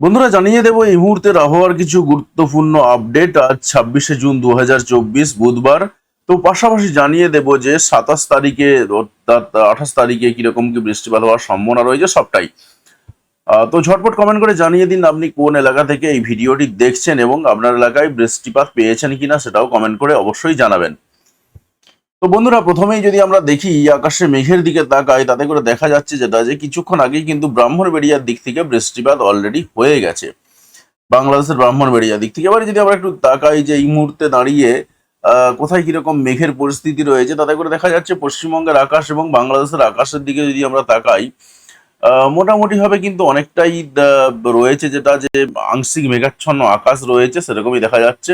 বন্ধুরা, জানিয়ে দেবো এই মুহূর্তের আবহাওয়ার কিছু গুরুত্বপূর্ণ আপডেট। আজ ছাব্বিশে জুন দু হাজার চব্বিশ বুধবার। তো পাশাপাশি জানিয়ে দেবো যে, সাতাশ তারিখে, অর্থাৎ আঠাশ তারিখে কীরকম কি বৃষ্টিপাত হওয়ার সম্ভাবনা রয়েছে সবটাই। তো ঝটপট কমেন্ট করে জানিয়ে দিন আপনি কোন এলাকা থেকে এই ভিডিওটি দেখছেন এবং আপনার এলাকায় বৃষ্টিপাত পেয়েছেন কিনা সেটাও কমেন্ট করে অবশ্যই জানাবেন। তো বন্ধুরা প্রথমেই যদি আমরা দেখি আকাশে মেঘের দিকে তাকাই তাতে করে দেখা যাচ্ছে যেটা যে কিছুক্ষণ আগেই কিন্তু ব্রাহ্মণবেড়িয়ার দিক থেকে বৃষ্টিপাত অলরেডি হয়ে গেছে। বাংলাদেশের ব্রাহ্মণবেড়িয়ার দিক থেকে। এবারে যদি আমরা একটু তাকাই যে এই মুহূর্তে দাঁড়িয়ে কোথায় কীরকম মেঘের পরিস্থিতি রয়েছে তাতে করে দেখা যাচ্ছে পশ্চিমবঙ্গের আকাশ এবং বাংলাদেশের আকাশের দিকে যদি আমরা তাকাই আহ, মোটামুটি ভাবে কিন্তু অনেকটাই রয়েছে যেটা যে আংশিক মেঘাচ্ছন্ন আকাশ রয়েছে সেরকমই দেখা যাচ্ছে।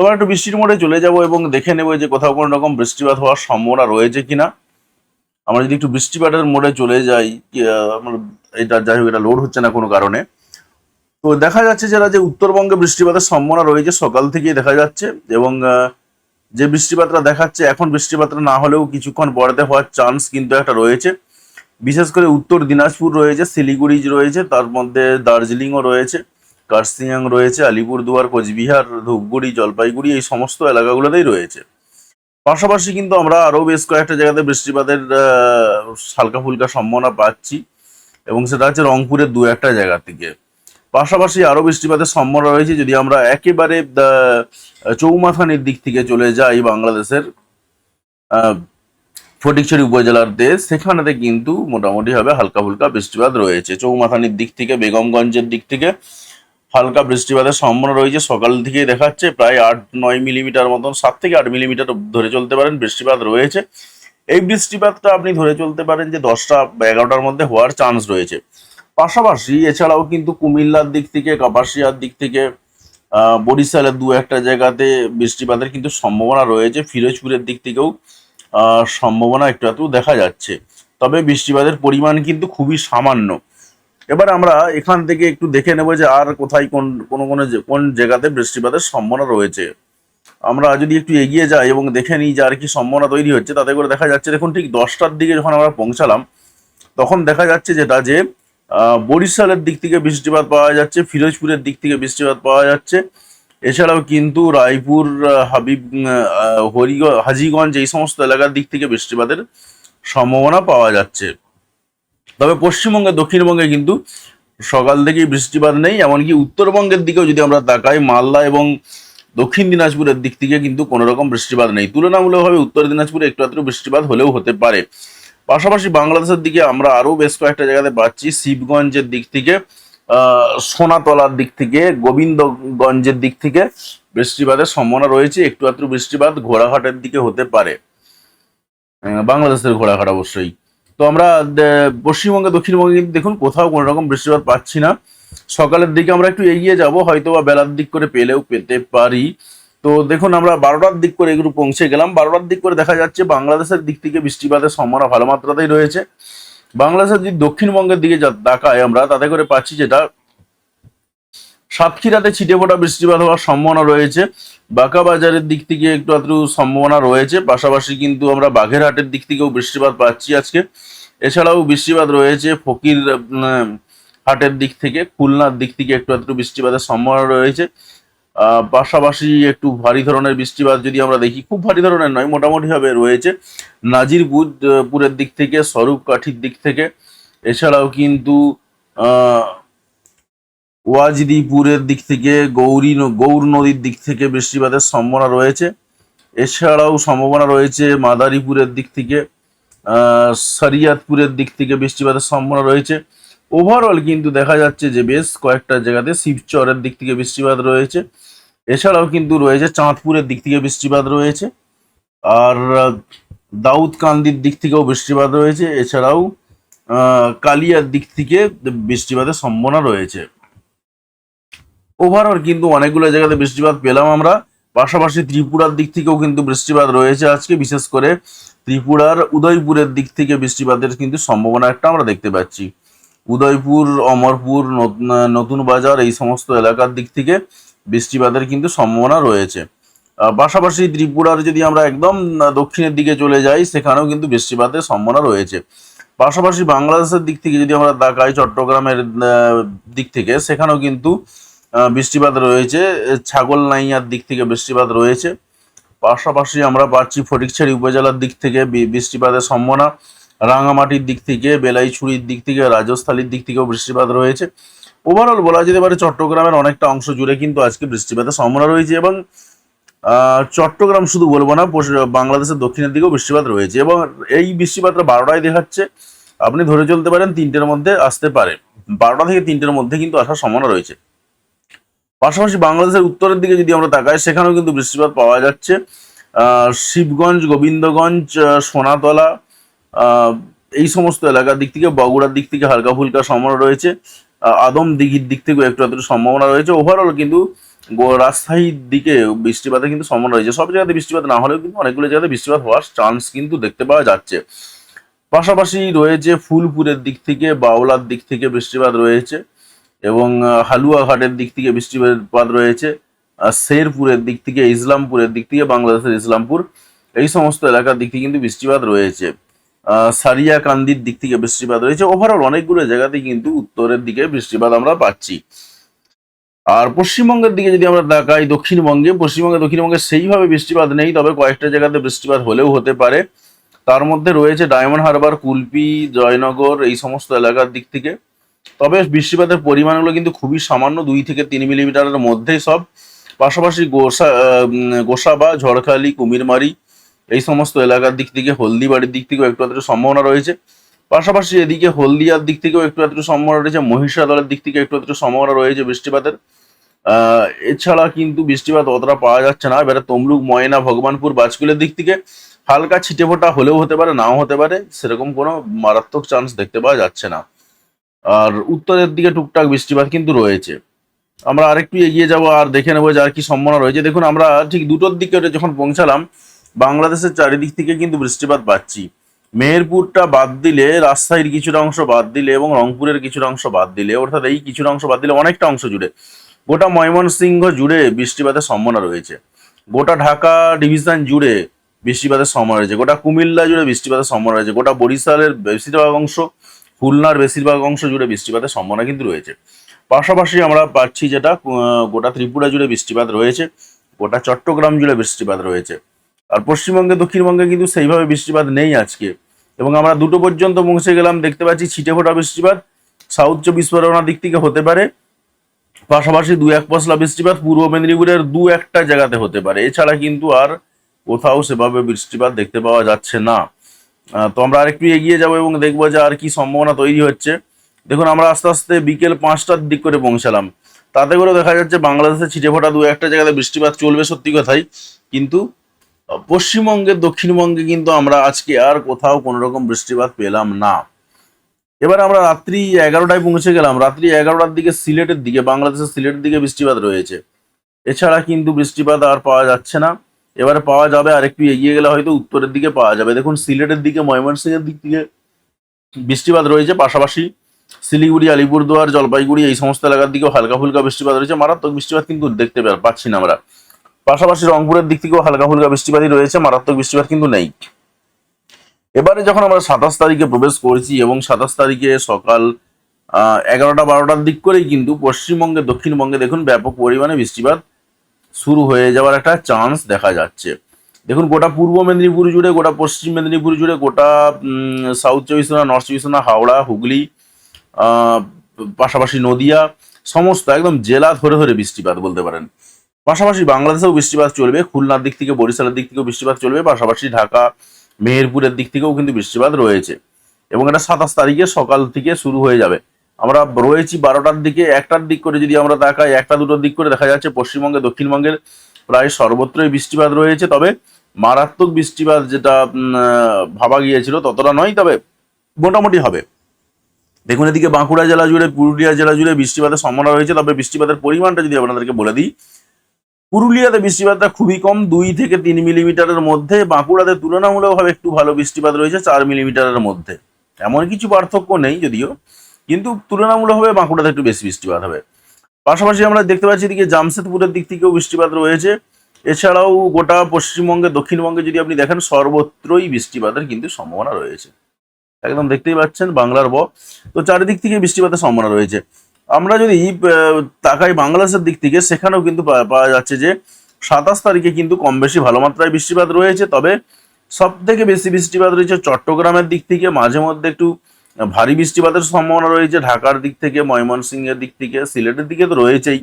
তোমার একটু বৃষ্টির মোড়ে চলে যাব এবং দেখে নেব যে কোথাও কোনো রকম বৃষ্টিপাত হওয়ার সম্ভাবনা রয়েছে কিনা। আমরা যদি একটু বৃষ্টিপাতের মোড়ে চলে যাই আমার এটা যাই হোক, এটা লোড হচ্ছে না কোনো কারণে। তো দেখা যাচ্ছে যারা যে উত্তরবঙ্গে বৃষ্টিপাতের সম্ভাবনা রয়েছে, সকাল থেকেই দেখা যাচ্ছে এবং যে বৃষ্টিপাতটা দেখাচ্ছে, এখন বৃষ্টিপাতটা না হলেও কিছুক্ষণ পরেতে হওয়ার চান্স কিন্তু একটা রয়েছে। বিশেষ করে উত্তর দিনাজপুর রয়েছে, শিলিগুড়ি রয়েছে, তার মধ্যে দার্জিলিংও রয়েছে। কার্সিয়াং রয়েছে, আলিপুরদুয়ার, কোচবিহার, ধূপগুড়ি, জলপাইগুড়ি, এই সমস্ত এলাকাগুলোতেই রয়েছে। পাশাপাশি কিন্তু আমরা আরও বেশ কয়েকটা জায়গাতে বৃষ্টিপাতের হালকা ফুলকা সম্ভাবনা পাচ্ছি এবং সেটা হচ্ছে রংপুরের দু একটা জায়গা থেকে। পাশাপাশি আরও বৃষ্টিপাতের সম্ভাবনা রয়েছে, যদি আমরা একেবারে চৌমাথানির দিক থেকে চলে যাই বাংলাদেশের ফটিকছড়ি উপজেলার দেশ, সেখানেতে কিন্তু মোটামুটিভাবে হালকা ফুলকা বৃষ্টিপাত রয়েছে। চৌমাথানির দিক থেকে, বেগমগঞ্জের দিক থেকে হালকা বৃষ্টিপাতের সম্ভাবনা রয়েছে। সকাল থেকেই দেখাচ্ছে প্রায় আট নয় মিলিমিটার মতন, সাত থেকে আট মিলিমিটার ধরে চলতে পারেন বৃষ্টিপাত রয়েছে। এই বৃষ্টিপাতটা আপনি ধরে চলতে পারেন যে দশটা এগারোটার মধ্যে হওয়ার চান্স রয়েছে। পাশাপাশি এছাড়াও কিন্তু কুমিল্লার দিক থেকে, কাপাসিয়ার দিক থেকে বরিশালের দু একটা জায়গাতে বৃষ্টিপাতের কিন্তু সম্ভাবনা রয়েছে। ফিরোজপুরের দিক থেকেও সম্ভাবনা একটু একটু দেখা যাচ্ছে। তবে বৃষ্টিপাতের পরিমাণ কিন্তু খুবই সামান্য। এবার আমরা এখান থেকে একটু দেখে নেব যে আর কোথায় কোন কোন কোন কোন জায়গাতে বৃষ্টিপাতের সম্ভাবনা রয়েছে। আমরা যদি একটু এগিয়ে যাই এবং দেখে নিই যে আর কি সম্ভাবনা তৈরি হচ্ছে, তাতে করে দেখা যাচ্ছে, দেখুন ঠিক দশটার দিকে যখন আমরা পৌঁছালাম, তখন দেখা যাচ্ছে যেটা যে বরিশালের দিক থেকে বৃষ্টিপাত পাওয়া যাচ্ছে, ফিরোজপুরের দিক থেকে বৃষ্টিপাত পাওয়া যাচ্ছে। এছাড়াও কিন্তু রায়পুর হাবিব হরিগ হাজিগঞ্জ এই সমস্ত এলাকার দিক থেকে বৃষ্টিপাতের সম্ভাবনা পাওয়া যাচ্ছে। তবে পশ্চিমবঙ্গে, দক্ষিণবঙ্গে কিন্তু সকাল থেকেই বৃষ্টিপাত নেই, এমনকি উত্তরবঙ্গের দিকেও যদি আমরা তাকাই, মালদা এবং দক্ষিণ দিনাজপুরের দিক থেকে কিন্তু কোনো রকম বৃষ্টিপাত নেই। তুলনামূলকভাবে উত্তর দিনাজপুরে একটু আধটু বৃষ্টিপাত হলেও হতে পারে। পাশাপাশি বাংলাদেশের দিকে আমরা আরও বেশ কয়েকটা জায়গাতে পাচ্ছি, শিবগঞ্জের দিক থেকে সোনাতলার দিক থেকে, গোবিন্দগঞ্জের দিক থেকে বৃষ্টিপাতের সম্ভাবনা রয়েছে, একটু আধটু বৃষ্টিপাত ঘোড়াঘাটের দিকে হতে পারে। বাংলাদেশের ঘোড়াঘাট অবশ্যই। তো আমরা পশ্চিমবঙ্গে, দক্ষিণবঙ্গে কিন্তু দেখুন কোথাও কোনো রকম বৃষ্টিপাত পাচ্ছি না। সকালের দিকে আমরা একটু এগিয়ে যাব হয়তো বা বেলার দিক করে পেলেও পেতে পারি। তো দেখুন আমরা বারোটার দিক করে এগুলো পৌঁছে গেলাম। বারোটার দিক করে দেখা যাচ্ছে বাংলাদেশের দিক থেকে বৃষ্টিপাতের সম্ভাবনা ভালো মাত্রাতেই রয়েছে। বাংলাদেশের যদি দক্ষিণবঙ্গের দিকে যা- তাকাই আমরা, তাতে করে পাচ্ছি যেটা সাতক্ষীরাতে ছিটে ফোটা বৃষ্টিপাত হওয়ার সম্ভাবনা রয়েছে। বাঁকা বাজারের দিক থেকে একটু আধটু সম্ভাবনা রয়েছে। পাশাপাশি কিন্তু আমরা বাঘেরহাটের দিক থেকেও বৃষ্টিপাত পাচ্ছি আজকে। এছাড়াও বৃষ্টিপাত রয়েছে ফকির হাটের দিক থেকে। খুলনার দিক থেকে একটু আধটু বৃষ্টিপাতের সম্ভাবনা রয়েছে। পাশাপাশি একটু ভারী ধরনের বৃষ্টিপাত যদি আমরা দেখি, খুব ভারী ধরনের নয়, মোটামুটিভাবে রয়েছে। নাজিরপুর পুরের দিক থেকে, স্বরূপকাঠির দিক থেকে। এছাড়াও কিন্তু ওয়াজিদিপুরের দিক থেকে, গৌরী গৌর নদীর দিক থেকে বৃষ্টিপাতের সম্ভাবনা রয়েছে। এছাড়াও সম্ভাবনা রয়েছে মাদারীপুরের দিক থেকে শরিয়াতপুরের দিক থেকে বৃষ্টিপাতের সম্ভাবনা রয়েছে। ওভারঅল কিন্তু দেখা যাচ্ছে যে বেশ কয়েকটা জায়গাতে শিবচরের দিক থেকে বৃষ্টিপাত রয়েছে। এছাড়াও কিন্তু রয়েছে চাঁদপুরের দিক থেকে বৃষ্টিপাত রয়েছে। আর, দাউদকান্দির দিক থেকেও বৃষ্টিপাত রয়েছে। এছাড়াও কালিয়ার দিক থেকে বৃষ্টিপাতের সম্ভাবনা রয়েছে। ওভারঅল কিন্তু অনেকগুলো জায়গাতে বৃষ্টিপাত পেলাম আমরা। পাশাপাশি ত্রিপুরার দিক থেকেও কিন্তু বৃষ্টিপাত রয়েছে আজকে, বিশেষ করে ত্রিপুরার উদয়পুরের দিক থেকে বৃষ্টিপাতের কিন্তু সম্ভাবনা একটা আমরা দেখতে পাচ্ছি। উদয়পুর, অমরপুর নত- নতুন বাজার এই সমস্ত এলাকার দিক থেকে বৃষ্টিপাতের কিন্তু সম্ভাবনা রয়েছে। পাশাপাশি ত্রিপুরার যদি আমরা একদম দক্ষিণের দিকে চলে যাই, সেখানেও কিন্তু বৃষ্টিপাতের সম্ভাবনা রয়েছে। পাশাপাশি বাংলাদেশের দিক থেকে যদি আমরা তাকাই, চট্টগ্রামের দিক থেকে, সেখানেও কিন্তু বৃষ্টিপাত রয়েছে ছাগল নাইয়ার দিক থেকে বৃষ্টিপাত রয়েছে। পাশাপাশি আমরা পাচ্ছি ফটিকছড়ি উপজেলার দিক থেকে বৃষ্টিপাতের সম্ভাবনা। রাঙামাটির দিক থেকে, বেলাইছড়ির দিক থেকে, রাজস্থালীর দিক থেকেও বৃষ্টিপাত রয়েছে। ওভারঅল বলা যেতে পারে চট্টগ্রামের অনেকটা অংশ জুড়ে কিন্তু আজকে বৃষ্টিপাতের সম্ভাবনা রয়েছে এবং চট্টগ্রাম শুধু বলব না বাংলাদেশের দক্ষিণের দিকেও বৃষ্টিপাত রয়েছে এবং এই বৃষ্টিপাতটা বারোটায় দেখাচ্ছে। আপনি ধরে চলতে পারেন তিনটের মধ্যে আসতে পারে। বারোটা থেকে তিনটের মধ্যে কিন্তু আসার সম্ভাবনা রয়েছে। পাশাপাশি বাংলাদেশের উত্তরের দিকে যদি আমরা তাকাই, সেখানেও কিন্তু বৃষ্টিপাত পাওয়া যাচ্ছে। শিবগঞ্জ, গোবিন্দগঞ্জ সোনাতলা এই সমস্ত এলাকার দিক থেকে, বগুড়ার দিক থেকে হালকা ফুলকা সম্ভাবনা রয়েছে। আদম দিঘির দিক থেকেও একটু একটু সম্ভাবনা রয়েছে। ওভারঅল কিন্তু রাজশাহীর দিকে বৃষ্টিপাতের কিন্তু সম্ভাবনা রয়েছে। সব জায়গাতে বৃষ্টিপাত না হলেও কিন্তু অনেকগুলো জায়গাতে বৃষ্টিপাত হওয়ার চান্স কিন্তু দেখতে পাওয়া যাচ্ছে। পাশাপাশি রয়েছে ফুলপুরের দিক থেকে, বাউলার দিক থেকে বৃষ্টিপাত রয়েছে। এবং হালুয়াঘাটের দিক থেকে বৃষ্টিপাত রয়েছে শেরপুরের দিক থেকে, ইসলামপুরের দিক থেকে, বাংলাদেশের ইসলামপুর, এই সমস্ত এলাকার দিক থেকে কিন্তু বৃষ্টিপাত রয়েছে। সারিয়াকান্দির দিক থেকে বৃষ্টিপাত রয়েছে। ওভারঅল অনেকগুলো জায়গাতে কিন্তু উত্তরের দিকে বৃষ্টিপাত আমরা পাচ্ছি। আর পশ্চিমবঙ্গের দিকে যদি আমরা তাকাই দক্ষিণবঙ্গে, পশ্চিমবঙ্গে, দক্ষিণবঙ্গে সেইভাবে বৃষ্টিপাত নেই, তবে কয়েকটা জায়গাতে বৃষ্টিপাত হলেও হতে পারে। তার মধ্যে রয়েছে ডায়মন্ড হারবার, কুলপি, জয়নগর, এই সমস্ত এলাকার দিক থেকে। তবে বৃষ্টিপাতের পরিমাণগুলো কিন্তু খুবই সামান্য দুই থেকে তিন মিলিমিটারের মধ্যেই সব। পাশাপাশি গোসা গোসা বা ঝড়খালি কুমিরমারি এই সমস্ত এলাকার দিক থেকে হলদিবাড়ির দিক থেকেও একটু আধটু সম্ভাবনা রয়েছে। পাশাপাশি এদিকে হলদিয়ার দিক থেকেও একটু আধটু সম্ভাবনা রয়েছে মহিষাদলের দিক থেকে একটু আধটু সম্ভাবনা রয়েছে বৃষ্টিপাতের। আহ, এছাড়া কিন্তু বৃষ্টিপাত অতটা পাওয়া যাচ্ছে না। এবারে তমলুক ময়না ভগবানপুর বাজকুলের দিক থেকে হালকা ছিটে ফোটা হলেও হতে পারে নাও হতে পারে সেরকম কোনো মারাত্মক চান্স দেখতে পাওয়া যাচ্ছে না। আর উত্তরের দিকে টুকটাক বৃষ্টিপাত কিন্তু রয়েছে। আমরা আরেকটু এগিয়ে যাব আর দেখে নেব যে আর কি সম্ভাবনা রয়েছে। দেখুন, আমরা ঠিক দুটোর দিকে যখন পৌঁছালাম, বাংলাদেশের চারিদিক থেকে কিন্তু বৃষ্টিপাত পাচ্ছি। মেহেরপুরটা বাদ দিলে, রাজশাহীর কিছুটা অংশ বাদ দিলে এবং রংপুরের কিছুটা অংশ বাদ দিলে, অর্থাৎ এই কিছুটা অংশ বাদ দিলে অনেকটা অংশ জুড়ে। গোটা ময়মনসিংহ জুড়ে বৃষ্টিপাতের সম্ভাবনা রয়েছে। গোটা ঢাকা ডিভিশন জুড়ে বৃষ্টিপাতের সম্ভাবনা রয়েছে। গোটা কুমিল্লা জুড়ে বৃষ্টিপাতের সম্ভাবনা রয়েছে। গোটা বরিশালের বেশিরভাগ অংশ খুলনার বেশিরভাগ অংশ জুড়ে বৃষ্টিপাতের সম্ভাবনা কিন্তু রয়েছে। পাশাপাশি আমরা পাচ্ছি যেটা গোটা ত্রিপুরা জুড়ে বৃষ্টিপাত রয়েছে, গোটা চট্টগ্রাম জুড়ে বৃষ্টিপাত রয়েছে। আর পশ্চিমবঙ্গে, দক্ষিণবঙ্গে কিন্তু সেইভাবে বৃষ্টিপাত নেই আজকে। এবং আমরা দুটো পর্যন্ত পৌঁছে গেলাম, দেখতে পাচ্ছি ছিটে ফোটা বৃষ্টিপাত, সাউথ চব্বিশ পরগনার দিক থেকে হতে পারে। পাশাপাশি দু এক পশলা বৃষ্টিপাত, পূর্ব মেদিনীপুরের দু একটা জায়গাতে হতে পারে। এছাড়া কিন্তু আর কোথাও সেভাবে বৃষ্টিপাত দেখতে পাওয়া যাচ্ছে না। তো আমরা আরেকটু এগিয়ে যাব এবং দেখব যে আর কি সম্ভাবনা তৈরি হচ্ছে। দেখুন, আমরা আস্তে আস্তে বিকেল পাঁচটার দিক করে পৌঁছালাম। তাতে করে দেখা যাচ্ছে বাংলাদেশে ছিটে ফোটা দু একটা জায়গাতে বৃষ্টিপাত চলবে সত্যি কথাই। কিন্তু পশ্চিমবঙ্গের দক্ষিণবঙ্গে কিন্তু আমরা আজকে আর কোথাও কোনো রকম বৃষ্টিপাত পেলাম না। এবার আমরা রাত্রি এগারোটায় পৌঁছে গেলাম। রাত্রি এগারোটার দিকে সিলেটের দিকে, বাংলাদেশের সিলেটের দিকে বৃষ্টিপাত রয়েছে। এছাড়া কিন্তু বৃষ্টিপাত আর পাওয়া যাচ্ছে না। এবারে পাওয়া যাবে আর একটু এগিয়ে গেলে হয়তো উত্তরের দিকে পাওয়া যাবে। দেখুন, সিলেটের দিকে, ময়মনসিংহের দিক থেকে বৃষ্টিপাত রয়েছে পাশাপাশি। শিলিগুড়ি, আলিপুরদুয়ার, জলপাইগুড়ি এই সমস্ত এলাকার দিকেও হালকা ফুলকা বৃষ্টিপাত রয়েছে। মারাত্মক বৃষ্টিপাত কিন্তু দেখতে পাচ্ছি না আমরা। পাশাপাশি রংপুরের দিক থেকেও হালকা ফুলকা বৃষ্টিপাতই রয়েছে। মারাত্মক বৃষ্টিপাত কিন্তু নেই। এবারে যখন আমরা সাতাশ তারিখে প্রবেশ করেছি এবং সাতাশ তারিখে সকাল এগারোটা, বারোটার দিক করেই কিন্তু পশ্চিমবঙ্গে, দক্ষিণবঙ্গে দেখুন ব্যাপক পরিমাণে বৃষ্টিপাত শুরু হয়ে যাওয়ার একটা চান্স দেখা যাচ্ছে। দেখুন, গোটা পূর্ব মেদিনীপুর জুড়ে, গোটা পশ্চিম মেদিনীপুর জুড়ে, গোটা সাউথ চব্বিশ পরগনা নর্থ চব্বিশ পরগনা, হাওড়া, হুগলি পাশাপাশি নদিয়া, সমস্ত একদম জেলা ধরে ধরে বৃষ্টিপাত বলতে পারেন। পাশাপাশি বাংলাদেশেও বৃষ্টিপাত চলবে, খুলনার দিক থেকে, বরিশালের দিক থেকেও বৃষ্টিপাত চলবে, পাশাপাশি ঢাকা, মেহেরপুরের দিক থেকেও কিন্তু বৃষ্টিপাত রয়েছে। এবং এটা সাতাশ তারিখে সকাল থেকে শুরু হয়ে যাবে। আমরা রয়েছি বারোটার দিকে, একটার দিক করে যদি আমরা তাকাই, একটা দুটোর দিক করে দেখা যাচ্ছে পশ্চিমবঙ্গে, দক্ষিণবঙ্গের প্রায় সর্বত্রই বৃষ্টিপাত রয়েছে। তবে মারাত্মক বৃষ্টিপাত যেটা ভাবা গিয়েছিল, ততটা নয়, তবে মোটামুটি হবে। দেখুন এদিকে বাঁকুড়া জেলা জুড়ে, পুরুলিয়া জেলা জুড়ে বৃষ্টিপাতের সম্ভাবনা রয়েছে, তবে বৃষ্টিপাতের পরিমাণটা যদি আপনাদেরকে বলে দিই, পুরুলিয়াতে বৃষ্টিপাতটা খুবই কম, দুই থেকে তিন মিলিমিটারের মধ্যে। বাঁকুড়াতে তুলনামূলকভাবে একটু ভালো বৃষ্টিপাত রয়েছে, চার মিলিমিটারের মধ্যে। এমন কিছু পার্থক্য নেই, যদিও। কিন্তু তুলনামূলকভাবে বাঁকুড়াতে একটু বেশি বৃষ্টিপাত হবে। পাশাপাশি আমরা দেখতে পাচ্ছি এদিকে জামশেদপুরের দিক থেকেও বৃষ্টিপাত রয়েছে। এছাড়াও গোটা পশ্চিমবঙ্গে, দক্ষিণবঙ্গে যদি আপনি দেখেন, সর্বত্রই বৃষ্টিপাতের কিন্তু সম্ভাবনা রয়েছে। একদম দেখতেই পাচ্ছেন বাংলার ব। তো চারিদিক থেকে বৃষ্টিপাতের সম্ভাবনা রয়েছে। আমরা যদি তাকাই বাংলাদেশের দিক থেকে, সেখানেও কিন্তু পাওয়া যাচ্ছে যে, সাতাশ তারিখে কিন্তু কম বেশি ভালো মাত্রায় বৃষ্টিপাত রয়েছে। তবে সব থেকে বেশি বৃষ্টিপাত রয়েছে চট্টগ্রামের দিক থেকে। মাঝে মধ্যে একটু ভারী বৃষ্টিপাতের সম্ভাবনা রয়েছে ঢাকার দিক থেকে, ময়মনসিংহের দিক থেকে, সিলেটের দিকে তো রয়েছেই।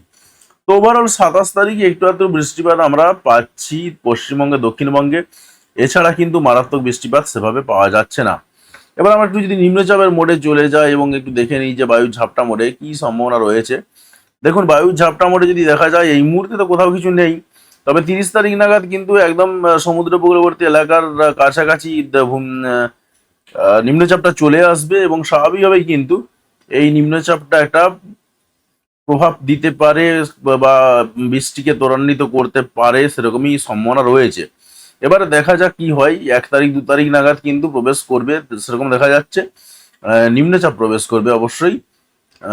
তো ওভারঅল সাতাশ তারিখে একটু একটু বৃষ্টিপাত আমরা পাচ্ছি পশ্চিমবঙ্গে, দক্ষিণবঙ্গে। এছাড়া কিন্তু মারাত্মক বৃষ্টিপাত সেভাবে পাওয়া যাচ্ছে না। এবার আমরা একটু যদি নিম্নচাপের মোড়ে চলে যাই এবং একটু দেখে নিই যে বায়ুর ঝাপটা মোড়ে কি সম্ভাবনা রয়েছে। দেখুন, বায়ুর ঝাপটা মোড়ে যদি দেখা যায়, এই মুহূর্তে তো কোথাও কিছু নেই। তবে তিরিশ তারিখ নাগাদ কিন্তু একদম সমুদ্র উপকূলবর্তী এলাকার কাছাকাছি নিম্নচাপটা চলে আসবে এবং স্বাভাবিকভাবেই কিন্তু এই নিম্নচাপটা একটা প্রভাব দিতে পারে বা- বৃষ্টিকে ত্বরান্বিত করতে পারে সেরকমই সম্ভাবনা রয়েছে। এবারে দেখা যাক কি হয়, এক তারিখ, দু তারিখ নাগাদ কিন্তু প্রবেশ করবে, সেরকম দেখা যাচ্ছে। নিম্নচাপ প্রবেশ করবে অবশ্যই।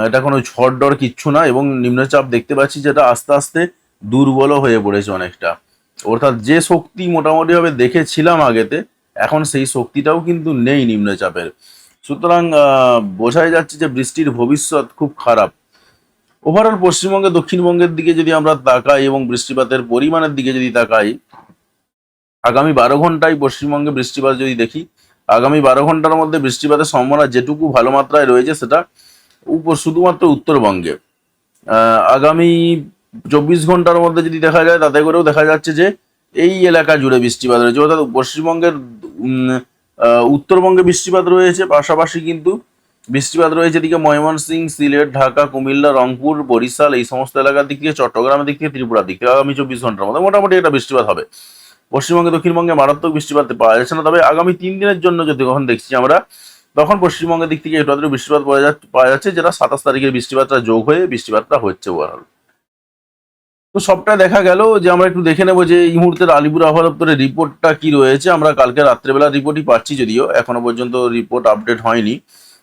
এটা কোনো ঝড় ডর কিচ্ছু না এবং নিম্নচাপ দেখতে পাচ্ছি যেটা আস্তে আস্তে দুর্বলও হয়ে পড়েছে অনেকটা। অর্থাৎ যে শক্তি মোটামুটিভাবে দেখেছিলাম আগেতে এখন সেই শক্তিটাও কিন্তু নেই নিম্নচাপের সুতরাং বোঝাই যাচ্ছে যে বৃষ্টির ভবিষ্যৎ খুব খারাপ। ওভারঅল পশ্চিমবঙ্গে, দক্ষিণবঙ্গের দিকে যদি আমরা তাকাই এবং বৃষ্টিপাতের পরিমাণের দিকে যদি তাকাই, আগামী বারো ঘন্টায় পশ্চিমবঙ্গে বৃষ্টিপাত যদি দেখি, আগামী বারো ঘণ্টার মধ্যে বৃষ্টিপাতের সম্ভাবনা যেটুকু ভালো মাত্রায় রয়েছে সেটা উপর, শুধুমাত্র উত্তরবঙ্গে। আগামী চব্বিশ ঘণ্টার মধ্যে যদি দেখা যায়, তাতে করেও দেখা যাচ্ছে যে এই এলাকা জুড়ে বৃষ্টিপাত রয়েছে। অর্থাৎ পশ্চিমবঙ্গের উত্তরবঙ্গে বৃষ্টিপাত রয়েছে, পাশাপাশি কিন্তু বৃষ্টিপাত রয়েছে এদিকে ময়মনসিং, সিলেট, ঢাকা, কুমিল্লা, রংপুর, বরিশাল, এই সমস্ত এলাকার দিক থেকে চট্টগ্রামের দিক থেকে ত্রিপুরার দিক থেকে আগামী চব্বিশ ঘণ্টার মধ্যে মোটামুটি একটা বৃষ্টিপাত হবে। পশ্চিমবঙ্গে, দক্ষিণবঙ্গে মারাত্মক বৃষ্টিপাত পাওয়া যাচ্ছে না, তবে আগামী তিন দিনের জন্য যদি কখন দেখছি আমরা, তখন পশ্চিমবঙ্গের দিক থেকে একটু বৃষ্টিপাত পাওয়া যাচ্ছে যেটা সাতাশ তারিখের বৃষ্টিপাতটা যোগ হয়ে বৃষ্টিপাতটা হচ্ছে ওভারঅল তো সবটা দেখা গেল যে আমরা একটু দেখে নেব যে এই মুহূর্তের আলিপুর আবহাওয়া দপ্তরের রিপোর্টটা কি রয়েছে। আমরা কালকে রাত্রেবেলা রিপোর্টই পাচ্ছি যদিও, এখনও পর্যন্ত রিপোর্ট আপডেট হয়নি।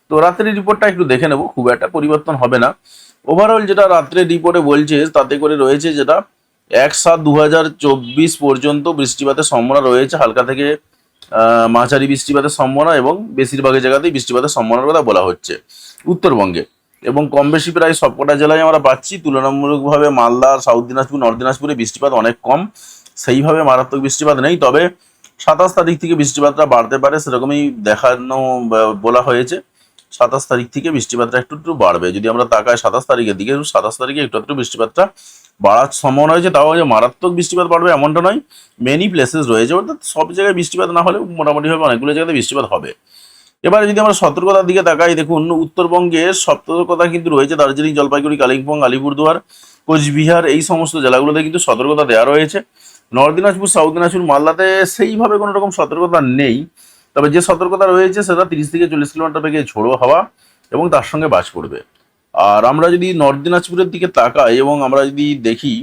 তো রাত্রের রিপোর্টটা একটু দেখে নেব, খুব একটা পরিবর্তন হবে না। ওভারঅল যেটা রাত্রের রিপোর্টে বলছে, তাতে করে রয়েছে যেটা, এক সাত দু পর্যন্ত বৃষ্টিপাতের সম্ভাবনা রয়েছে। হালকা থেকে মাঝারি বৃষ্টিপাতের সম্ভাবনা এবং বেশিরভাগ জায়গাতেই বৃষ্টিপাতের সম্ভাবনার কথা বলা হচ্ছে। উত্তরবঙ্গে এবং কম বেশি প্রায় সবকটা জেলায় আমরা পাচ্ছি। তুলনামূলকভাবে মালদা সাউথ দিনাজপুর নর্থ দিনাজপুরে বৃষ্টিপাত অনেক কম। সেইভাবে মারাত্মক বৃষ্টিপাত নেই। তবে সাতাশ তারিখ থেকে বৃষ্টিপাতটা বাড়তে পারে, সেরকমই দেখানো বলা হয়েছে। সাতাশ তারিখ থেকে বৃষ্টিপাতটা একটু একটু বাড়বে। যদি আমরা তাকাই সাতাশ তারিখের দিকে, সাতাশ তারিখে একটু একটু বৃষ্টিপাতটা বাড়ার সম্ভাবনা রয়েছে। তাও যে মারাত্মক বৃষ্টিপাত বাড়বে এমনটা নয়। মেনি প্লেসেস রয়েছে, অর্থাৎ সব জায়গায় বৃষ্টিপাত না হলেও মোটামুটিভাবে অনেকগুলো জায়গাতে বৃষ্টিপাত হবে। এবারে যদি আমরা সতর্কতার দিকে তাকাই, দেখুন, উত্তরবঙ্গে সতর্কতা কিন্তু রয়েছে, দার্জিলিং, জলপাইগুড়ি, কালিম্পং, আলিপুরদুয়ার, কোচবিহার, এই সমস্ত জেলাগুলোতে কিন্তু সতর্কতা দেওয়া রয়েছে। নর্থ দিনাজপুর, সাউথ দিনাজপুর, মালদাতে সেইভাবে কোনো রকম সতর্কতা নেই। তবে যে সতর্কতা রয়েছে, সেটা তিরিশ থেকে চল্লিশ কিলোমিটার বেগে ঝোড়ো হাওয়া এবং তার সঙ্গে বাজ পড়বে। আর আমরা যদি নর্থ দিনাজপুরের দিকে তাকাই এবং আমরা যদি দেখি,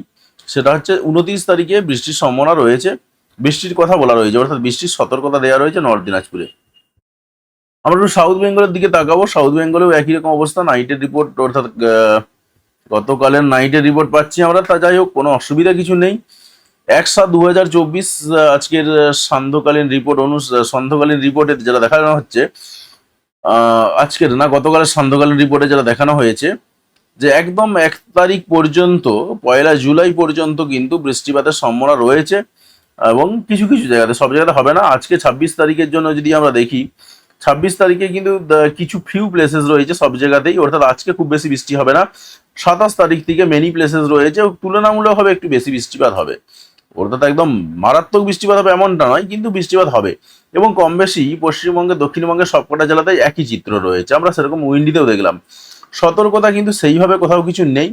সেটা হচ্ছে উনত্রিশ তারিখে বৃষ্টির সম্ভাবনা রয়েছে। বৃষ্টির কথা বলা রয়েছে, অর্থাৎ বৃষ্টির সতর্কতা দেওয়া রয়েছে নর্থ দিনাজপুরে। আমরা একটু সাউথ বেঙ্গলের দিকে তাকাবো। সাউথ বেঙ্গলেও একই রকম অবস্থা। নাইটের রিপোর্ট অর্থাৎ গতকালের নাইটের রিপোর্ট পাচ্ছি আমরা। তা যাই হোক, কোনো অসুবিধা কিছু নেই। এক সাত দু হাজার চব্বিশ আজকের সান্ধ্যকালীন রিপোর্ট অনু সান্ধ্যকালীন রিপোর্টে যেটা দেখানো হচ্ছে আজকের না, গতকালের সান্ধ্যকালীন রিপোর্টে যেটা দেখানো হয়েছে, যে একদম এক তারিখ পর্যন্ত, পয়লা জুলাই পর্যন্ত কিন্তু বৃষ্টিপাতের সম্ভাবনা রয়েছে এবং কিছু কিছু জায়গাতে, সব জায়গাতে হবে না। আজকে ছাব্বিশ তারিখের জন্য যদি আমরা দেখি ছাব্বিশ তারিখে কিন্তু কিছু ফিউ প্লেসেস রয়েছে সব জায়গাতেই, অর্থাৎ আজকে খুব বেশি বৃষ্টি হবে না। সাতাশ তারিখ থেকে মেনি প্লেসেস রয়েছে তুলনামূলকভাবে একটু বেশি বৃষ্টিপাত হবে। অর্থাৎ একদম মারাত্মক বৃষ্টিপাত হবে এমনটা নয়, কিন্তু বৃষ্টিপাত হবে। এবং কম বেশি পশ্চিমবঙ্গে দক্ষিণবঙ্গের সবকটা জেলাতেই একই চিত্র রয়েছে। আমরা সেরকম উইন্ডিতেও দেখলাম। সতর্কতা কিন্তু সেইভাবে কোথাও কিছু নেই।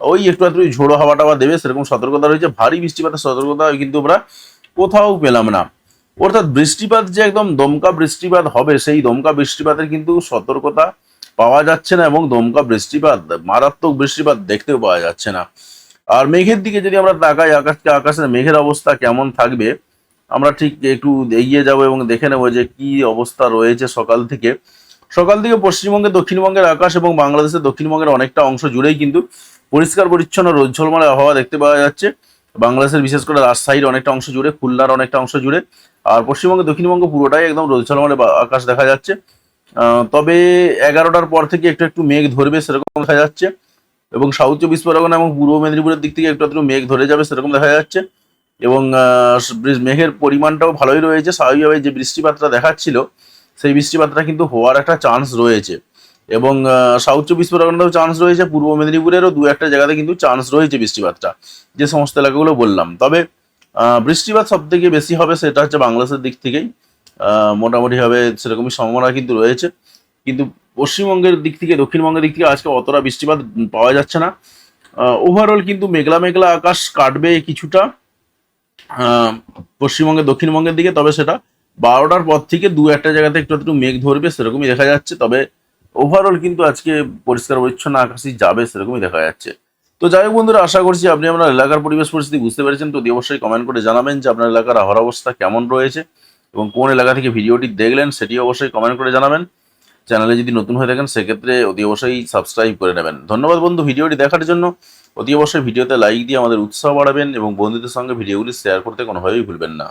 ওই একটু একটু ঝোড়ো হাওয়া টাওয়া দেবে, সেরকম সতর্কতা রয়েছে। ভারী বৃষ্টিপাতের সতর্কতা কিন্তু আমরা কোথাও পেলাম না। অর্থাৎ বৃষ্টিপাত যে একদম দমকা বৃষ্টিপাত হবে, সেই দমকা বৃষ্টিপাতের কিন্তু সতর্কতা পাওয়া যাচ্ছে না এবং দমকা বৃষ্টিপাত, মারাত্মক বৃষ্টিপাত দেখতেও পাওয়া যাচ্ছে না। আর মেঘের দিকে যদি আমরা তাকাই, আকাশকে, আকাশের মেঘের অবস্থা কেমন থাকবে, আমরা ঠিক একটু এগিয়ে যাব এবং দেখে নেব যে কি অবস্থা রয়েছে সকাল থেকে। সকাল থেকে পশ্চিমবঙ্গের, দক্ষিণবঙ্গের আকাশ এবং বাংলাদেশের দক্ষিণবঙ্গের অনেকটা অংশ জুড়েই কিন্তু পরিষ্কার পরিচ্ছন্ন রোদ ঝলমলে আবহাওয়া দেখতে পাওয়া যাচ্ছে। বাংলাদেশের বিশেষ করে রাজশাহীর অনেকটা অংশ জুড়ে, খুলনার অনেকটা অংশ জুড়ে, আর পশ্চিমবঙ্গ দক্ষিণবঙ্গ পুরোটাই একদম রোদ ঝলমলে আকাশ দেখা যাচ্ছে। তবে এগারোটার পর থেকে একটু একটু মেঘ ধরবে সেরকম দেখা যাচ্ছে এবং সাউথ চব্বিশ পরগনা এবং পূর্ব মেদিনীপুরের দিক থেকে একটু একটু মেঘ ধরে যাবে সেরকম দেখা যাচ্ছে এবং মেঘের পরিমাণটাও ভালোই রয়েছে। স্বাভাবিকভাবে যে বৃষ্টিপাতটা দেখাচ্ছিল, সেই বৃষ্টিপাতটা কিন্তু হওয়ার একটা চান্স রয়েছে। এবং সাউথ চব্বিশ পরগনাতেও চান্স রয়েছে, পূর্ব মেদিনীপুরেরও দু একটা জায়গাতে কিন্তু চান্স রয়েছে বৃষ্টিপাতটা, যে সমস্ত এলাকাগুলো বললাম। তবে বৃষ্টিপাত সব থেকে বেশি হবে সেটা হচ্ছে বাংলাদেশের দিক থেকেই। মোটামুটি হবে সেরকমই সম্ভাবনা কিন্তু রয়েছে। কিন্তু পশ্চিমবঙ্গের দিক থেকে, দক্ষিণবঙ্গের দিক থেকে আজকে অতটা বৃষ্টিপাত পাওয়া যাচ্ছে না। ওভারঅল কিন্তু মেঘলা মেঘলা আকাশ কাটবে কিছুটা পশ্চিমবঙ্গের, দক্ষিণবঙ্গের দিকে। তবে সেটা বারোটার পর থেকে দু একটা জায়গাতে একটু একটু মেঘ ধরবে, সেরকমই দেখা যাচ্ছে। তবে ওভারঅল কিন্তু আজকে পরিষ্কার পরিচ্ছন্ন আকাশই যাবে, সেরকমই দেখা যাচ্ছে। তো যাই হোক বন্ধুরা, আশা করছি আপনি আপনার এলাকার পরিবেশ পরিস্থিতি বুঝতে পেরেছেন। তো অবশ্যই কমেন্ট করে জানাবেন যে আপনার এলাকার আবহাওয়ার অবস্থা কেমন রয়েছে এবং কোন এলাকা থেকে ভিডিওটি দেখলেন সেটি অবশ্যই কমেন্ট করে জানাবেন। চ্যানেলে যদি নতুন হয়ে থাকেন, সেক্ষেত্রে অতি অবশ্যই সাবস্ক্রাইব করে নেবেন। ধন্যবাদ বন্ধু ভিডিওটি দেখার জন্য। অতি অবশ্যই ভিডিওতে লাইক দিয়ে আমাদের উৎসাহ বাড়াবেন এবং বন্ধুদের সঙ্গে ভিডিওগুলি শেয়ার করতে কোনোভাবেই ভুলবেন না।